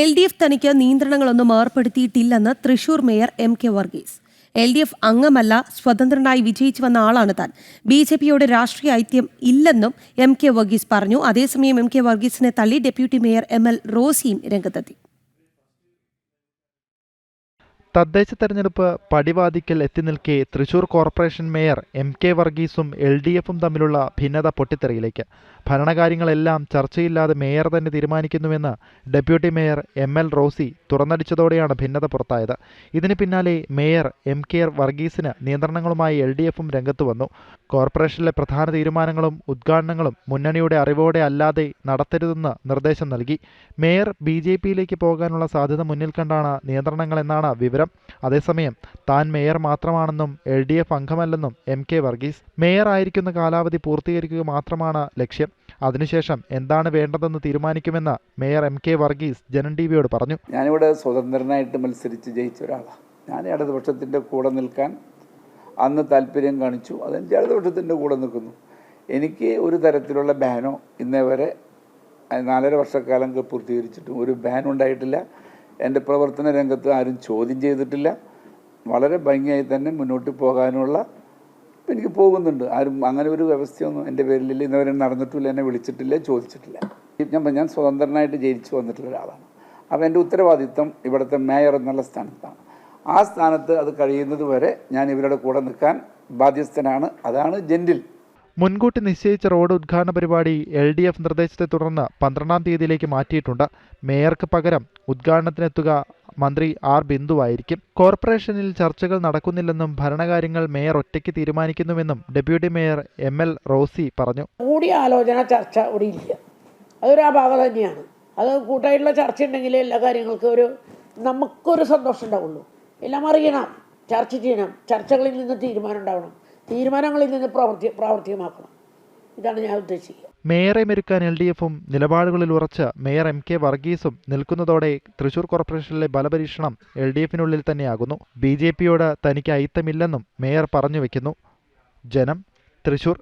L D F തനിക്ക് നിയന്ത്രണങ്ങളൊന്നും ഏർപ്പെടുത്തിയിട്ടില്ലെന്ന് Thrissur mayor M K Varghese. L D F അംഗമല്ല സ്വതന്ത്രനായി വിജയിച്ചു വന്ന ആളാണ് താൻ. ബി ജെ പിയോട് രാഷ്ട്രീയ ഐക്യം ഇല്ലെന്നും എം കെ വർഗീസ് പറഞ്ഞു. അതേസമയം എം കെ വർഗീസിനെ തള്ളി ഡെപ്യൂട്ടി മേയർ എം എൽ റോസിയും രംഗത്തെത്തി. തദ്ദേശ തെരഞ്ഞെടുപ്പ് പടിവാതിക്കൽ എത്തി നിൽക്കെ Thrissur corporation mayor M K വർഗീസും L D എഫും തമ്മിലുള്ള ഭിന്നത പൊട്ടിത്തെറിയിലേക്ക്. ഭരണകാര്യങ്ങളെല്ലാം ചർച്ചയില്ലാതെ മേയർ തന്നെ തീരുമാനിക്കുന്നുവെന്ന് deputy mayor M L Rosy തുറന്നടിച്ചതോടെയാണ് ഭിന്നത പുറത്തായത്. ഇതിന് പിന്നാലെ മേയർ എം കെ വർഗീസിന് നിയന്ത്രണങ്ങളുമായി എൽ ഡി എഫും രംഗത്ത് വന്നു. കോർപ്പറേഷനിലെ പ്രധാന തീരുമാനങ്ങളും ഉദ്ഘാടനങ്ങളും മുന്നണിയുടെ അറിവോടെ അല്ലാതെ നടത്തരുതെന്ന് നിർദ്ദേശം നൽകി. മേയർ ബി ജെ പിയിലേക്ക് പോകാനുള്ള സാധ്യത മുന്നിൽ കണ്ടാണ് നിയന്ത്രണങ്ങളെന്നാണ് വിവരം. അതേസമയം താൻ മേയർ മാത്രമാണെന്നും എൽ ഡി എഫ് അംഗമല്ലെന്നും എം കെ വർഗീസ് മേയർ ആയിരിക്കുന്ന കാലാവധി പൂർത്തീകരിക്കുക മാത്രമാണ് ലക്ഷ്യം. അതിനുശേഷം എന്താണ് വേണ്ടതെന്ന് തീരുമാനിക്കുമെന്ന് mayor M K Varghese Janam T വിയോട് പറഞ്ഞു. ഞാനിവിടെ സ്വതന്ത്രനായിട്ട് മത്സരിച്ച് ജയിച്ച ഒരാളാണ് ഞാൻ ഇടതുപക്ഷത്തിന്റെ കൂടെ നിൽക്കാൻ അന്ന് താല്പര്യം കാണിച്ചു. അതെന്റെ ഇടതുപക്ഷത്തിന്റെ കൂടെ നിൽക്കുന്നു. എനിക്ക് ഒരു തരത്തിലുള്ള ബാനോ ഇന്നേ വരെ നാലര വർഷക്കാലം പൂർത്തീകരിച്ചിട്ടും ഒരു ബാൻ ഉണ്ടായിട്ടില്ല. എന്റെ പ്രവർത്തന രംഗത്ത് ആരും ചോദ്യം ചെയ്തിട്ടില്ല. വളരെ ഭംഗിയായി തന്നെ മുന്നോട്ട് പോകാനുള്ള എനിക്ക് പോകുന്നുണ്ട്. ആരും അങ്ങനെ ഒരു വ്യവസ്ഥയൊന്നും എന്റെ പേരിലില്ല. ഇന്നവരെ നടന്നിട്ടില്ല എന്നെ വിളിച്ചിട്ടില്ല ചോദിച്ചിട്ടില്ല. ഞാൻ ഞാൻ സ്വതന്ത്രനായിട്ട് ജയിച്ചു വന്നിട്ടുള്ള ഒരാളാണ്. അപ്പോൾ എന്റെ ഉത്തരവാദിത്വം ഇവിടുത്തെ മേയർ എന്നുള്ള സ്ഥാനത്താണ്. ആ സ്ഥാനത്ത് അത് കഴിയുന്നത് വരെ ഞാൻ ഇവരുടെ കൂടെ നിൽക്കാൻ ബാധ്യസ്ഥനാണ്. അതാണ് ജെന്റിൽ മുൻകൂട്ടി നിശ്ചയിച്ച റോഡ് ഉദ്ഘാടന പരിപാടി എൽ ഡി എഫ് നിർദ്ദേശത്തെ തുടർന്ന് പന്ത്രണ്ടാം തീയതിയിലേക്ക് മാറ്റിയിട്ടുണ്ട്. മേയർക്ക് പകരം ഉദ്ഘാടനത്തിനെത്തുക മന്ത്രി ആർ ബിന്ദുവായിരിക്കും. കോർപ്പറേഷനിൽ ചർച്ചകൾ നടക്കുന്നില്ലെന്നും ഭരണകാര്യങ്ങൾ മേയർ ഒറ്റയ്ക്ക് തീരുമാനിക്കുന്നുവെന്നും deputy mayor M L Rosy പറഞ്ഞു. കൂടിയാലോചന ചർച്ച ഇവിടെ ഇല്ല. അതൊരു അഭാവം തന്നെയാണ്. അത് കൂട്ടായിട്ടുള്ള ചർച്ച ഉണ്ടെങ്കിൽ എല്ലാ കാര്യങ്ങൾക്കും ഒരു നമുക്കൊരു സന്തോഷം ഉണ്ടാവുള്ളൂ. എല്ലാം അറിയണം. ചർച്ച ചെയ്യണം. ചർച്ചകളിൽ നിന്ന് തീരുമാനം ഉണ്ടാവണം. തീരുമാനങ്ങളിൽ നിന്ന് പ്രവർത്തി പ്രാവർത്തികമാക്കണം. ഇതാണ് ഞാൻ ഉദ്ദേശിക്കുക. മേയറെ മെരുക്കാൻ എൽ ഡി എഫും നിലപാടുകളിൽ ഉറച്ച മേയർ എം കെ വർഗീസും നിൽക്കുന്നതോടെ തൃശൂർ കോർപ്പറേഷനിലെ ബലപരീക്ഷണം എൽ ഡി എഫിനുള്ളിൽ തന്നെയാകുന്നു. ബി ജെ പിയോട് തനിക്ക് അയിത്തമില്ലെന്നും മേയർ പറഞ്ഞു വെക്കുന്നു. ജനം തൃശൂർ